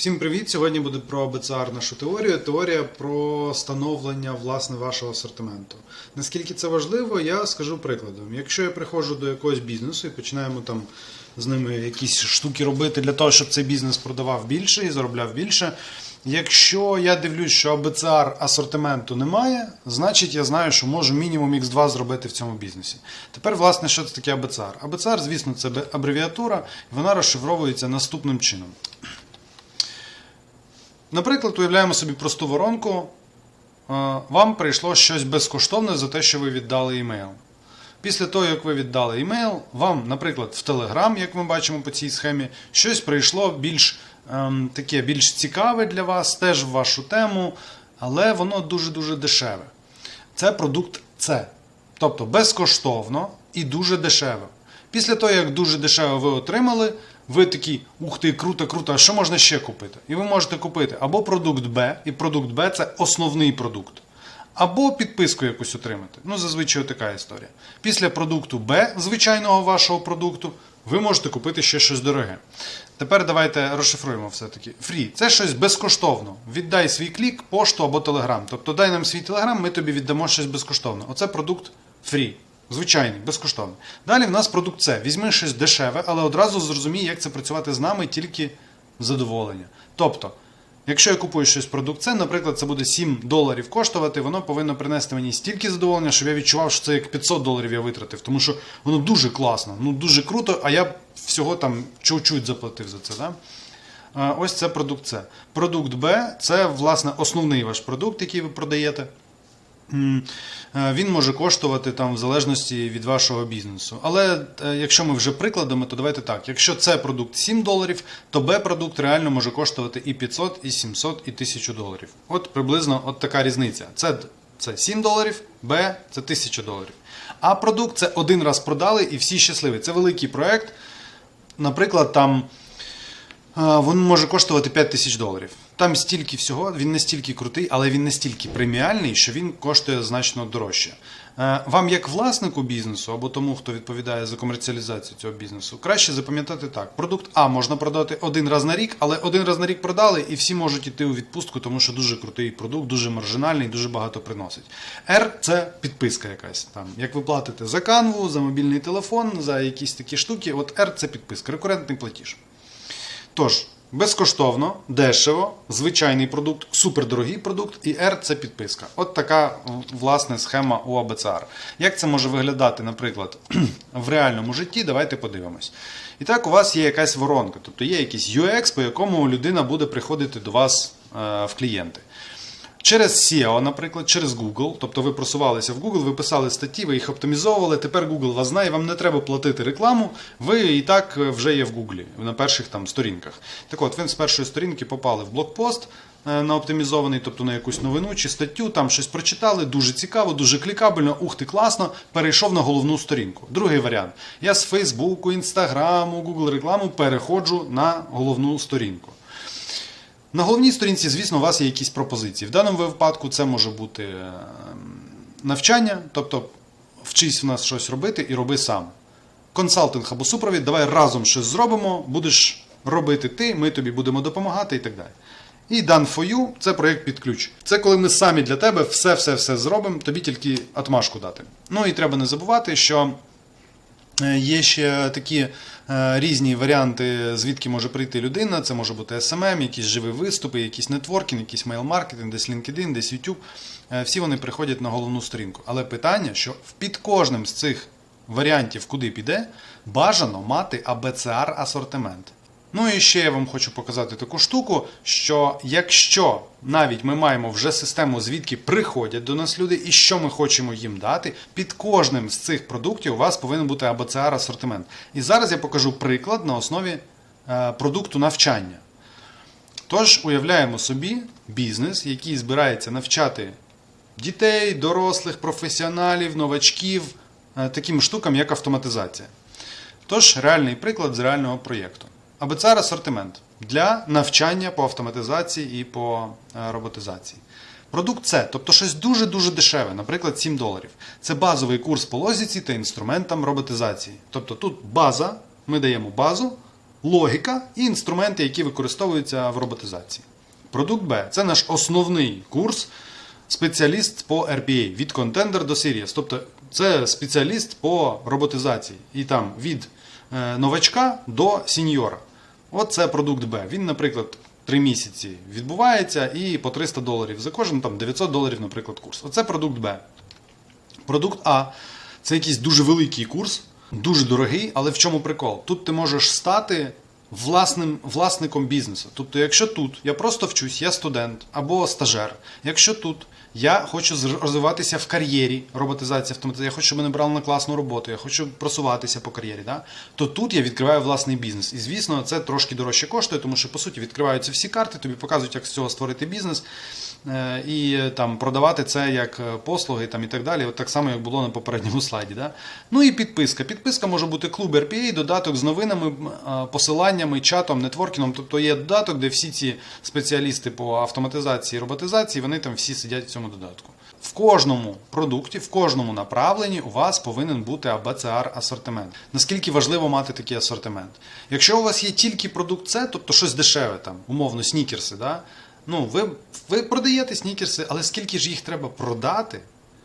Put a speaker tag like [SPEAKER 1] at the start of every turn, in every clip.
[SPEAKER 1] Всім привіт! Сьогодні буде про БЦР нашу теорію. Теорія про становлення власне вашого асортименту. Наскільки це важливо, я скажу прикладом. Якщо я приходжу до якогось бізнесу і починаємо там з ними якісь штуки робити для того, щоб цей бізнес продавав більше і заробляв більше. Якщо я дивлюсь, що АБЦР асортименту немає, значить я знаю, що можу мінімум X2 зробити в цьому бізнесі. Тепер, власне, що це таке АБЦР? АБЦР, звісно, це абревіатура, вона розшифровується наступним чином. Наприклад, уявляємо собі просту воронку. Е, Вам прийшло щось безкоштовне за те, що ви віддали імейл. Після того, як ви віддали імейл, вам, наприклад, в Telegram, як ми бачимо по цій схемі, щось прийшло більш ем, таке більш цікаве для вас, теж в вашу тему, але воно дуже-дуже дешеве. Це продукт С. Тобто безкоштовно і дуже дешево. Після того, як дуже дешево ви отримали, ви такі, ух ти, круто, круто, а що можна ще купити? І ви можете купити або продукт Б, і продукт Б це основний продукт. Або підписку якусь отримати. Ну, зазвичай така історія. Після продукту Б, звичайного вашого продукту, ви можете купити ще щось дороге. Тепер давайте розшифруємо все-таки. Фрі це щось безкоштовно. Віддай свій клік, пошту або телеграм. Тобто дай нам свій телеграм, ми тобі віддамо щось безкоштовно. Оце продукт фрі. Звичайний, безкоштовний. Далі в нас продукт С. Візьми щось дешеве, але одразу зрозумій, як це працювати з нами тільки в задоволення. Тобто, якщо я купую щось продукт С, наприклад, це буде 7 доларів коштувати, воно повинно принести мені стільки задоволення, щоб я відчував, що це як 500 доларів я витратив. Тому що воно дуже класно, ну дуже круто, а я всього там чуть-чуть заплатив за це. Да? Ось це продукт С. Продукт Б це власне основний ваш продукт, який ви продаєте. Е, Він може коштувати там в залежності від вашого бізнесу. Але е, якщо ми вже прикладами, то давайте так. Якщо це продукт 7 доларів, то Б продукт реально може коштувати і 500, і 700, і 1000 доларів. От приблизно от така різниця. Це, це 7 доларів, Б це 1000 доларів. А продукт це один раз продали і всі щасливі. Це великий проект. Наприклад, там. А, Він може коштувати 5 тисяч доларів. Там стільки всього, він настільки крутий, але він настільки преміальний, що він коштує значно дорожче. Е, Вам, як власнику бізнесу або тому, хто відповідає за комерціалізацію цього бізнесу, краще запам'ятати так: продукт А можна продати один раз на рік, але один раз на рік продали, і всі можуть іти у відпустку, тому що дуже крутий продукт, дуже маржинальний, дуже багато приносить. R – це підписка якась. Там, як ви платите за канву, за мобільний телефон, за якісь такі штуки. От R – це підписка, рекуррентний платіж. Тож, безкоштовно, дешево, звичайний продукт, супердорогий продукт і R це підписка. От така власне схема у АБЦР. Як це може виглядати, наприклад, в реальному житті? Давайте подивимось. І так, у вас є якась воронка, тобто є якийсь UX, по якому людина буде приходити до вас е, в клієнти. Через SEO, наприклад, через Google, тобто ви просувалися в Google, ви писали статті, ви їх оптимізовували. Тепер Google вас знає, вам не треба платити рекламу. Ви і так вже є в Google на перших там сторінках. Так от, ви з першої сторінки попали в блокпост е, на оптимізований, тобто на якусь новину чи статтю, там щось прочитали, дуже цікаво, дуже клікабельно, ух ти, класно, перейшов на головну сторінку. Другий варіант. Я з Фейсбуку, Інстаграму, Google рекламу переходжу на головну сторінку. На головній сторінці, звісно, у вас є якісь пропозиції. В даному випадку це може бути е, навчання, тобто вчись в нас щось робити і роби сам. Консалтинг або супровід, давай разом щось зробимо, будеш робити ти, ми тобі будемо допомагати і так далі. І Done for you – це проєкт під ключ. Це коли ми самі для тебе все-все-все зробимо, тобі тільки отмашку дати. Ну і треба не забувати, що Е, Є ще такі різні варіанти, звідки може прийти людина. Це може бути SMM, якісь живі виступи, якісь нетворкінг, якийсь мейл-маркетинг, десь LinkedIn, десь YouTube. Е, Всі вони приходять на головну сторінку. Але питання, що під кожним з цих варіантів, куди піде, бажано мати ABCR асортимент. Ну і ще я вам хочу показати таку штуку, що якщо навіть ми маємо вже систему, звідки приходять до нас люди, і що ми хочемо їм дати, під кожним з цих продуктів у вас повинен бути ABCR асортимент. І зараз я покажу приклад на основі е, продукту навчання. Тож уявляємо собі бізнес, який збирається навчати дітей, дорослих, професіоналів, новачків е, таким штукам, як автоматизація. Тож, реальний приклад з реального проєкту. АБЦР асортимент для навчання по автоматизації і по е, роботизації. Продукт С, тобто щось дуже-дуже дешеве, наприклад, 7 доларів. Це базовий курс по логіці та інструментам роботизації. Тобто тут база, ми даємо базу, логіка і інструменти, які використовуються в роботизації. Продукт Б це наш основний курс, спеціаліст по RPA від контендер до Series. Тобто це спеціаліст по роботизації. І там від е, новачка до сіньора. От це продукт Б. Він, наприклад, 3 місяці відбувається і по 300 доларів за кожен, там 900 доларів, наприклад, курс. Оце продукт Б. Продукт А це якийсь дуже великий курс, дуже дорогий, але в чому прикол? Тут ти можеш стати власним власником бізнесу. Тобто, якщо тут я просто вчусь, я студент або стажер, якщо тут я хочу розвиватися в кар'єрі роботизації автоматизації, я хочу, щоб мене брали на класну роботу, я хочу просуватися по кар'єрі, да? то тут я відкриваю власний бізнес. І звісно, це трошки дорожче коштує, тому що по суті відкриваються всі карти, тобі показують, як з цього створити бізнес. Е, і е, там продавати це як е, послуги там, і так далі, от так само, як було на попередньому слайді. Да? Ну і підписка. Підписка може бути клуб RPA, додаток з новинами, посиланнями, чатом, нетворкінгом. Тобто є додаток, де всі ці спеціалісти по автоматизації і роботизації, вони там всі сидять в цьому додатку. В кожному продукті, в кожному направленні у вас повинен бути ABCR асортимент. Наскільки важливо мати такий асортимент? Якщо у вас є тільки продукт С, тобто щось дешеве, там, умовно, снікерси, да? Ну, ви, ви продаєте снікерси, але скільки ж їх треба продати,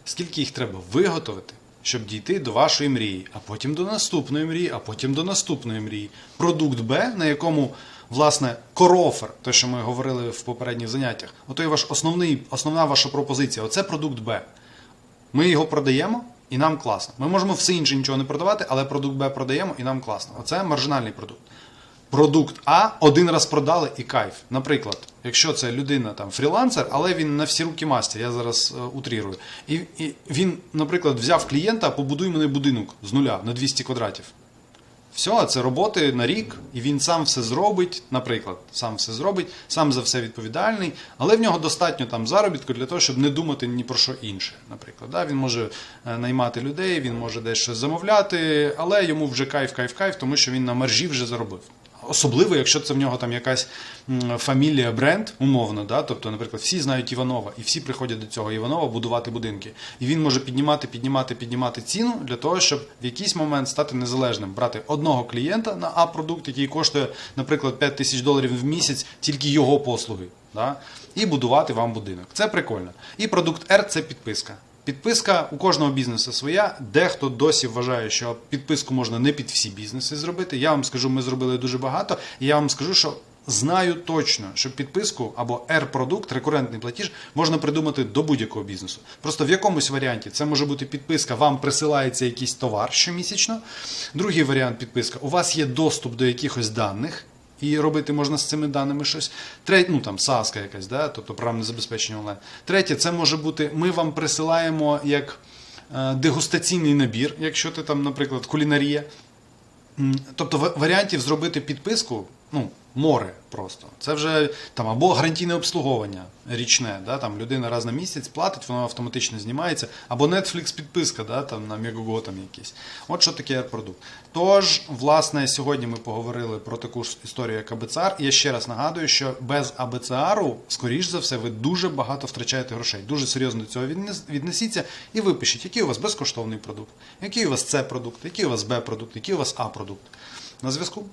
[SPEAKER 1] скільки їх треба виготовити, щоб дійти до вашої мрії, а потім до наступної мрії, а потім до наступної мрії. Продукт Б, на якому, власне, корофер, те, що ми говорили в попередніх заняттях, ото ваш основний, основна ваша пропозиція. Оце продукт Б. Ми його продаємо і нам класно. Ми можемо все інше нічого не продавати, але продукт Б продаємо і нам класно. Оце маржинальний продукт. Продукт А один раз продали і кайф. Наприклад, якщо це людина там фрілансер, але він на всі руки мастер, я зараз е, утрірую. І, і він, наприклад, взяв клієнта, побудуй мене будинок з нуля на 200 квадратів. Все, це роботи на рік, і він сам все зробить, наприклад, сам все зробить, сам за все відповідальний, але в нього достатньо там заробітку для того, щоб не думати ні про що інше. Наприклад, да? він може е, наймати людей, він може десь щось замовляти, але йому вже кайф, кайф, кайф, тому що він на маржі вже заробив. Особливо, якщо це в нього там якась фамілія, бренд, умовно, да? тобто, наприклад, всі знають Іванова, і всі приходять до цього Іванова будувати будинки. І він може піднімати, піднімати, піднімати ціну для того, щоб в якийсь момент стати незалежним, брати одного клієнта на А-продукт, який коштує, наприклад, 5 тисяч доларів в місяць, тільки його послуги, да? і будувати вам будинок. Це прикольно. І продукт R це підписка. Підписка у кожного бізнесу своя. Дехто досі вважає, що підписку можна не під всі бізнеси зробити. Я вам скажу, ми зробили дуже багато, і я вам скажу, що знаю точно, що підписку або R-продукт, рекурентний платіж, можна придумати до будь-якого бізнесу. Просто в якомусь варіанті це може бути підписка, вам присилається якийсь товар щомісячно. Другий варіант підписка. У вас є доступ до якихось даних. І робити можна з цими даними щось. Третє, ну там САСКа якась, да? тобто програмне забезпечення онлайн. Третє, це може бути, ми вам присилаємо як е, дегустаційний набір, якщо ти там, наприклад, кулінарія. Тобто варіантів зробити підписку, ну, море просто. Це вже там або гарантійне обслуговування річне, да, там людина раз на місяць платить, воно автоматично знімається, або Netflix підписка, да, там на Megogo там якийсь. От що таке продукт. Тож, власне, сьогодні ми поговорили про таку ж історію, як АБЦР. І я ще раз нагадую, що без АБЦРу, скоріш за все, ви дуже багато втрачаєте грошей. Дуже серйозно до цього віднесіться і випишіть, який у вас безкоштовний продукт, який у вас С продукт, який у вас Б продукт, який у вас А продукт. На зв'язку.